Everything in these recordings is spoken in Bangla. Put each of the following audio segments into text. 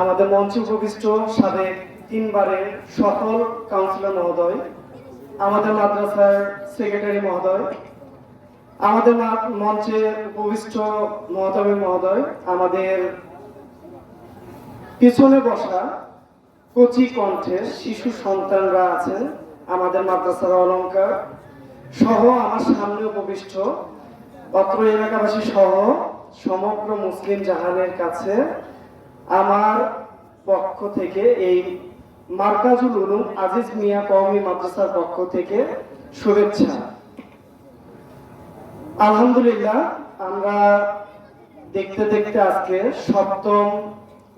আমাদের মঞ্চে উপবিষ্ট সাবেক তিনবারের সফল কাউন্সিলর মহোদয়, আমাদের মাদ্রাসার সেক্রেটারি মহোদয়, আমাদের মঞ্চে উপবিষ্ট মহোদয় মহোদয়, আমাদের পিছনে বসা কচি কণ্ঠে শিশু সন্তানরা আছেন, আমাদের মাদ্রাসার অলংকার সহ আমার সামনে উপবিষ্ট অত্র এলাকাবাসী সহ সমগ্র মুসলিম জাহানের কাছে আমার পক্ষ থেকে এই মার্কাজুল উলুম আজিজ মিয়া কওমি মাদ্রাসার পক্ষ থেকে শুভেচ্ছা। আলহামদুলিল্লাহ, আমরা দেখতে দেখতে আজকে সপ্তম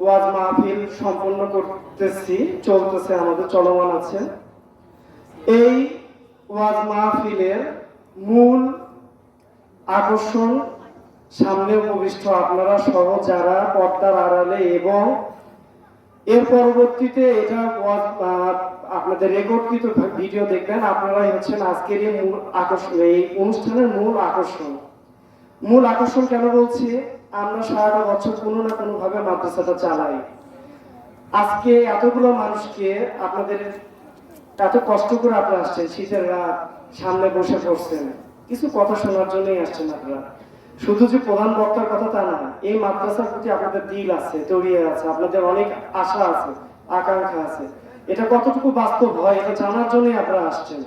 ওয়াজ মাহফিল সম্পন্ন করতেছি, চলতেছে, আমাদের চলমান আছে। এই ওয়াজ মাহফিলের মূল আকর্ষণ সামনে উপবিষ্ট আপনারা সহ যারা পর্দার আড়ালে এবং এর পরবর্তীতে এটা আপনাদের রেকর্ডকৃত ভিডিও দেখবেন, আপনারাই হচ্ছেন আজকের এই মূল আকর্ষণ, এই অনুষ্ঠানের মূল আকর্ষণ। মূল আকর্ষণ কেন বলছি? আমরা সারাটা বছর কোনো না কোনো ভাবে মাদ্রাসাটা চালাই। আজকে এতগুলো মানুষকে আপনাদের এত কষ্ট করে আপনারা আসছেন, শীতের রাত, সামনে বসে পড়ছেন। কিছু কথা শোনার জন্যই আসছেন আপনারা। শুধু যে প্রধান বক্তার কথা তা না, এই মাদ্রাসার প্রতি আপনাদের দিল আছে জড়িয়ে আছে, আপনাদের অনেক আশা আছে, আকাঙ্ক্ষা আছে। এটা কতটুকু বাস্তব হয়, এটা জানার জন্যই আপনারা আসছেন।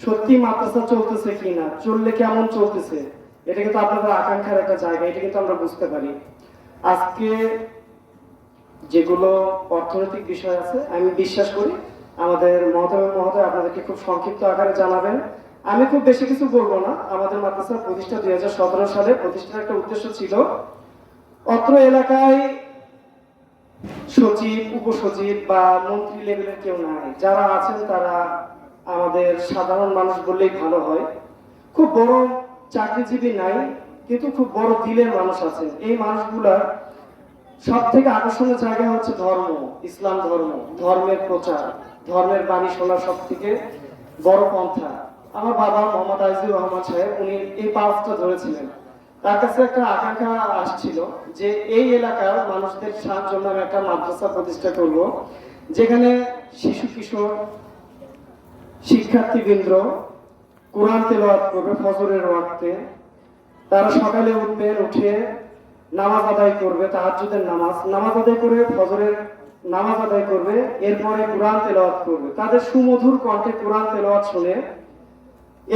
সত্যি মাদ্রাসা চলতেছে কিনা, চললে কেমন চলতেছে, এটা কিন্তু আপনাদের আকাঙ্ক্ষার একটা জায়গা, এটা কিন্তু আমরা বুঝতে পারি। আজকে যেগুলো অর্থনৈতিক বিষয় আছে, আমি বিশ্বাস করি আমাদের মহোদয় মহোদয় আপনাদেরকে খুব সংক্ষিপ্ত আকারে জানাবেন। আমি খুব বেশি কিছু বলব না। আমাদের মাদ্রাসা প্রতিষ্ঠা দুই হাজার সতেরো সালে প্রতিষ্ঠার একটা উদ্দেশ্য ছিল অত্র এলাকায় সচিব, উপসচিব বা মন্ত্রী লেভেলের কেউ নাই। যারা আছেন তারা আমাদের সাধারণ মানুষ বললেই ভালো হয়। খুব বড় চাকরিজীবী নাই, কিন্তু খুব বড় দিলের মানুষ আছেন। এই মানুষগুলার সব থেকে আকর্ষণের জায়গা হচ্ছে ধর্ম, ইসলাম ধর্ম, ধর্মের প্রচার। ধর্মের বাণী শোনা সব থেকে বড় পন্থা। আমার বাবা মোহাম্মদ আজিজুর রহমান সাহেব, উনি এই পাঁচটা ধরেছিলেন। তার কাছে একটা আকাঙ্ক্ষা আসছিল যে এই এলাকার মানুষদের সাহায্য আমি একটা মাদ্রাসা প্রতিষ্ঠা করব, যেখানে শিশু কিশোর, শিক্ষার্থীবৃন্দ, কোরআন তেলাওয়াত করবে ফজরের ওয়াক্তে। তারা সকালে উঠবেন উঠে নামাজ আদায় করবে, তাহাজ্জুদের নামাজ। নামাজ আদায় করে ফজরের নামাজ আদায় করবে, এরপরে কোরআন তেলাওয়াত করবে। তাদের সুমধুর কণ্ঠে কোরআন তেলাওয়াত শুনে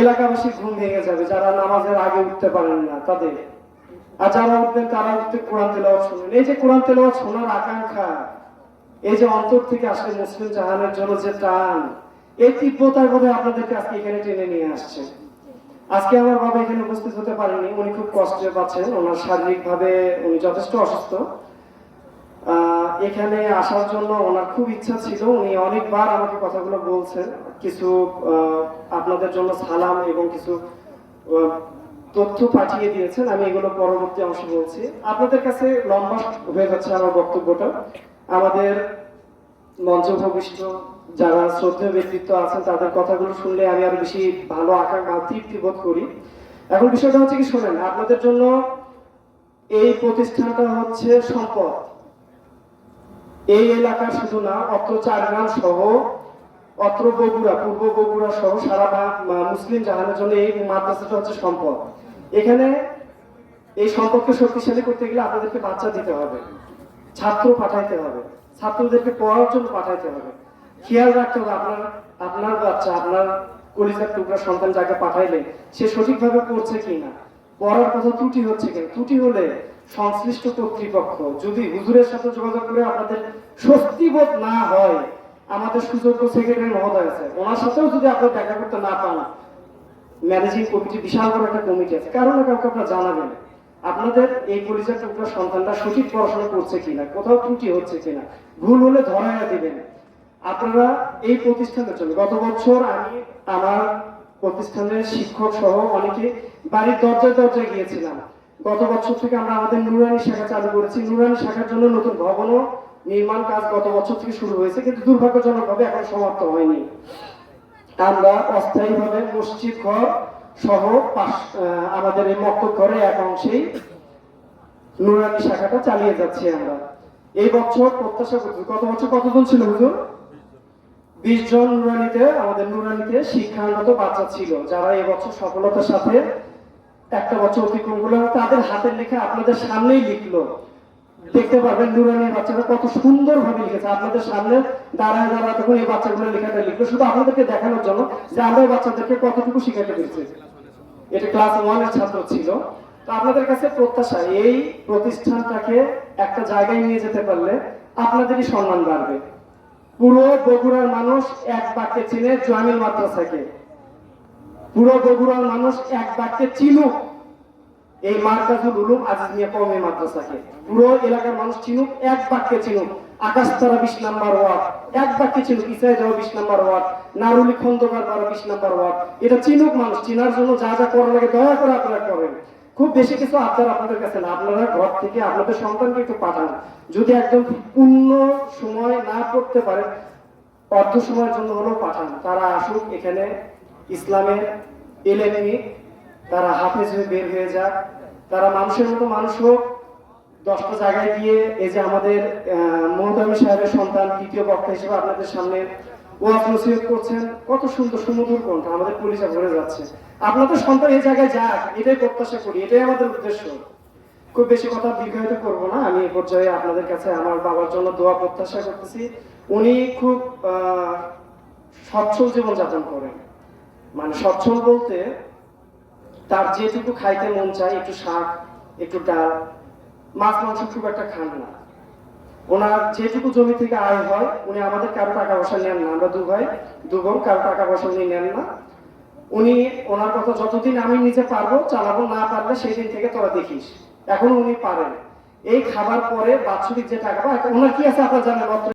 এলাকাবাসী ঘুম ভেঙে যাবে, যারা নামাজের আগে উঠতে পারেন না তাদের। আর যারা উঠবেন, তারা উঠতে কোরআন তেলাওয়াত শুনবেন এই যে কোরআন তেলাওয়াত শোনার আকাঙ্ক্ষা, এই যে অন্তর থেকে আসলে মুসলিম জাহানের জন্য যে টান, এই তীব্রতার বোধ আপনাদেরকে আজকে এখানে টেনে নিয়ে আসছে। আজকে আমার বাবা এখানে উপস্থিত হতে পারেনি উনি খুব কষ্টে পাচ্ছেন, ওনার শারীরিক ভাবে উনি যথেষ্ট অসুস্থ। এখানে আসার জন্য ওনার খুব ইচ্ছা ছিল। উনি অনেকবার আমাকে কথাগুলো বলছেন। কিছু আপনাদের জন্য সালাম এবং কিছু তথ্য পাঠিয়ে দিয়েছেন। আমি এগুলো পরবর্তী অংশ বলছি। আপনাদের কাছে লম্বা হয়ে যাচ্ছে আমার বক্তব্যটা। আমাদের মঞ্চ উপবিষ্ট যারা শ্রদ্ধেয় ব্যক্তিত্ব আছেন, তাদের কথাগুলো শুনলে আমি আর বেশি ভালো বা তৃপ্তি বোধ করি। এখন বিষয়টা হচ্ছে কি, শোনেন, আপনাদের জন্য এই প্রতিষ্ঠানটা হচ্ছে সম্পদ। এই এলাকা শুধু না, অত্র চারগ্রাম সহ, অত্র বগুড়া, পূর্ব বগুড়া সহ সারা মুসলিম জাহানের জন্য এই মাদ্রাসাটা হচ্ছে সম্পদ। এখানে এই সম্পদকে শক্তিশালী করতে গেলে আপনাদেরকে বাচ্চা দিতে হবে, ছাত্র পাঠাইতে হবে, ছাত্রদেরকে পড়ার জন্য পাঠাইতে হবে। খেয়াল রাখতে হবে আপনার আপনার বাচ্চা, আপনার কলিজার টুকরা সন্তান যাকে পাঠাইলে সে সঠিকভাবে পড়ছে কিনা। পড়ার কথা ত্রুটি হচ্ছে কিনা? ত্রুটি হলে সংশ্লিষ্ট কর্তৃপক্ষ, যদি হুজুরের সাথে যোগাযোগ করে আপনাদের স্বস্তিবোধ না হয়, আমাদের সুযোগ্য সেক্রেটারি মহোদয় আছে, ওনার সাথেও যদি আপনার দেখা করতে না পান ম্যানেজিং কমিটি বিশাল বড় একটা কমিটি আছে কারণ কাউকে আপনারা জানাবেন। আপনাদের এই পরিচয় সন্তানটা সঠিক পড়াশোনা করছে কিনা, কোথাও ত্রুটি হচ্ছে কিনা, ভুল হলে ধরাইয়া দিবেন। আপনারা এই প্রতিষ্ঠানের জন্য গত বছর আমি আমার প্রতিষ্ঠানের শিক্ষক সহ অনেকে বাড়ির দরজায় দরজায় গিয়েছিলাম। গত বছর থেকে আমরা আমাদের নুরানি শাখা চালু করেছি। নুরানি শাখার জন্য নতুন ভবনও নির্মাণ কাজ গত বছর থেকে শুরু হয়েছে, কিন্তু দুর্ভাগ্যজনকভাবে এখন সমাপ্ত হয়নি। আমরা অস্থায়ীভাবে মসজিদ ঘর সহ আমাদের এই মক্তব ঘরে এক অংশেই নুরানি শাখাটা চালিয়ে যাচ্ছি আমরা। এই বছর প্রত্যাশা করছি, গত বছর কতজন ছিল হুজুর? বিশ জন নুরানিতে আমাদের নুরানিতে শিক্ষানত বাচ্চা ছিল, যারা এবছর সফলতার সাথে একটা বছর অতিক্রম করল তাদের হাতের লেখা আপনাদের সামনেই লিখলো। দেখতে পারবেন নুরানির বাচ্চারা কত সুন্দর ভাবে লিখেছে। আপনাদের সামনে দাঁড়ায় দাঁড়ায় তখন এই বাচ্চাগুলো লেখাটা লিখলো। শুধু আপনাদেরকে দেখানোর জন্য যে আমরা বাচ্চাদেরকে কতটুকু শিখাতে পেরেছি। এটা ক্লাস ওয়ানের ছাত্র ছিল। তো আপনাদের কাছে প্রত্যাশা, এই প্রতিষ্ঠানটাকে একটা জায়গায় নিয়ে যেতে পারলে আপনাদেরই সম্মান বাড়বে। পুরো বগুড়ার মানুষ এক বাক্যে চিনে জয়মিল মাদ্রাসাকে। পুরো বগুড়ার মানুষ এক বাক্যে চিনুক। এই মার্কাজুল উলুম আজিজ মিয়া কওমি মাদ্রাসাকে। পুরো এলাকার মানুষ চিনুক, এক বাক্যে চিনুক। আকাশতলা বিশ নাম্বার ওয়ার্ড, এক বাক্যে চিনুক। ইসাই যাওয়া বিশ নাম্বার ওয়ার্ড, নারুলি খন্দকার বারো বিশ নাম্বার ওয়ার্ড। এটা চিনুক মানুষ, চিনার জন্য যা যা করা লাগে দয়া করে আপনারা করেন। খুব বেশি কিছু আপনার আপনাদের কাছে না। আপনারা ঘর থেকে আপনাদের সন্তানকে একটু পাঠান। যদি একদম পূর্ণ সময় না করতে পারেন, অর্ধ সময়ের জন্য হলেও পাঠান। তারা আসুক এখানে, ইসলামের এলেমি, তারা হাফেজ হয়ে বের হয়ে যাক। তারা মানুষের মতো মানুষ হোক। দশটা জায়গায় গিয়ে এই যে আমাদের মহতামি সাহেবের সন্তান, তৃতীয় পক্ষ হিসেবে আপনাদের সামনে ওয়াজ নসিহত করছেন, কত সুন্দর সুমধুর কণ্ঠ আমাদের পুলিশে ভরে যাচ্ছে। আপনাদের সন্তান এই জায়গায় যাক, এটাই প্রত্যাশা করি, এটাই আমাদের উদ্দেশ্য। খুব বেশি কথা দীর্ঘায়িত করব না, আমি এই পর্যায়ে আপনাদের কাছে আমার বাবার জন্য দোয়া প্রত্যাশা করতেছি। উনি খুব সচ্ছল জীবন যাপন করেন। মানে সচ্ছল বলতে তার যেটুকু খাইতে মন চায়, একটু শাক, একটু ডাল, মাছ মাংস খুব একটা খান না। ওনার যেটুকু জমি থেকে আয় হয়, উনি আমাদের কারও টাকা পয়সা নেন না। আমরা দু ভাই, দু বোন, কারও টাকা পয়সা উনি নেন না। উনি ওনার কথা যতদিন আমি নিজে পারব, চালাবো না পারলে সেই দিন থেকে তোরা দেখিস। এখন উনি পারেন। এই খাবার পরে বাৎসরিক যে টাকা পায় ওনার কি আছে আপনার মাত্র